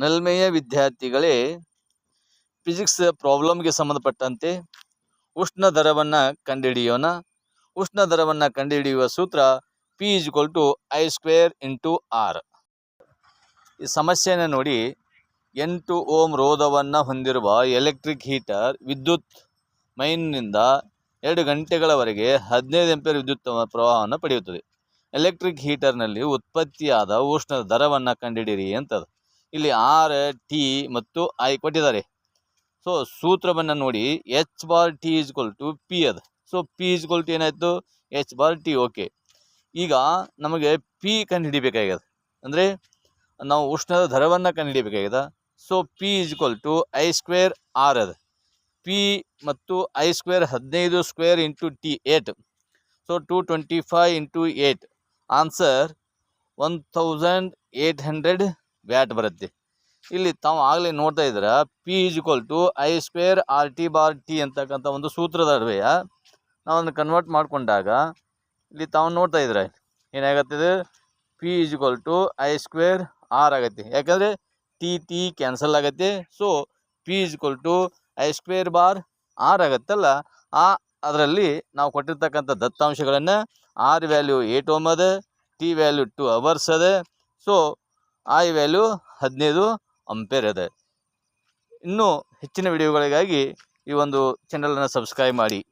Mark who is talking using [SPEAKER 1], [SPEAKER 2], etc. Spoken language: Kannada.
[SPEAKER 1] ನಲ್ಮೆಯ ವಿದ್ಯಾರ್ಥಿಗಳೇ ಫಿಸಿಕ್ಸ್ ಪ್ರಾಬ್ಲಮ್ಗೆ ಸಂಬಂಧಪಟ್ಟಂತೆ ಉಷ್ಣ ದರವನ್ನು ಕಂಡುಹಿಡಿಯೋಣ. ಉಷ್ಣ ದರವನ್ನು ಕಂಡುಹಿಡಿಯುವ ಸೂತ್ರ P is equal to I square into R ಈ ಸಮಸ್ಯೆಯನ್ನು ನೋಡಿ, ಎಂಟು ಓಮ್ ರೋಧವನ್ನು ಹೊಂದಿರುವ ಎಲೆಕ್ಟ್ರಿಕ್ ಹೀಟರ್ ವಿದ್ಯುತ್ ಮೈನ್ನಿಂದ ಎರಡು ಗಂಟೆಗಳವರೆಗೆ ಹದಿನೈದು ಎಂಪೇರ್ ವಿದ್ಯುತ್ ಪ್ರವಾಹವನ್ನು ಪಡೆಯುತ್ತದೆ. ಎಲೆಕ್ಟ್ರಿಕ್ ಹೀಟರ್ನಲ್ಲಿ ಉತ್ಪತ್ತಿಯಾದ ಉಷ್ಣ ದರವನ್ನು ಕಂಡುಹಿಡಿಯಿರಿ ಅಂತದು. ಇಲ್ಲಿ ಆರ್ ಟಿ ಮತ್ತು ಐ ಕೊಟ್ಟಿದ್ದಾರೆ. ಸೊ ಸೂತ್ರವನ್ನು ನೋಡಿ H bar T equal to P ಅದು. ಸೊ ಪಿ ಈಜ್ವಲ್ ಟು ಏನಾಯಿತು? ಎಚ್ ಬಾರ್ ಟಿ ಓಕೆ ಈಗ ನಮಗೆ ಪಿ ಕಂಡುಹಿಡಿಬೇಕಾಗ್ಯದ ಅಂದರೆ, ನಾವು ಉಷ್ಣದ ದರವನ್ನು ಕಂಡುಹಿಡಿಬೇಕಾಗ್ಯದ so P equal to I square R ಅದು. ಪಿ ಮತ್ತು ಐ ಸ್ಕ್ವೇರ್ ಹದಿನೈದು square into T eight so two twenty five into eight answer one thousand eight hundred watt ಬರುತ್ತೆ. ಇಲ್ಲಿ ತಾವು ಆಗಲೇ ನೋಡ್ತಾ ಇದ್ರೆ P is equal to I square R T bar T ಅಂತಕ್ಕಂಥ ಒಂದು ಸೂತ್ರದ ಅನ್ವಯ ನಾವು ಅದನ್ನು ಕನ್ವರ್ಟ್ ಮಾಡಿಕೊಂಡಾಗ ಇಲ್ಲಿ ತಾವು ನೋಡ್ತಾ ಇದ್ರೆ ಏನಾಗತ್ತಿದೆ? P is equal to I square R ಆಗತ್ತೆ. ಯಾಕಂದರೆ ಟಿ ಟಿ ಕ್ಯಾನ್ಸಲ್ ಆಗತ್ತೆ. So P is equal to I square bar R ಆಗತ್ತಲ್ಲ. ಆ ಅದರಲ್ಲಿ ನಾವು ಕೊಟ್ಟಿರ್ತಕ್ಕಂಥ ದತ್ತಾಂಶಗಳನ್ನು ಆರ್ ವ್ಯಾಲ್ಯೂ ಏಟ್ ಓಮ್ ಅದ ಟಿ ವ್ಯಾಲ್ಯೂ ಟು ಅವರ್ಸ್ ಅದ. ಸೊ ಐ ವ್ಯಾಲ್ಯೂ ಹದಿನೈದು ಅಂಪೇರ್ ಇದೆ. ಇನ್ನೂ ಹೆಚ್ಚಿನ ವಿಡಿಯೋಗಳಿಗಾಗಿ ಈ ಒಂದು ಚಾನಲನ್ನು ಸಬ್ಸ್ಕ್ರೈಬ್ ಮಾಡಿ.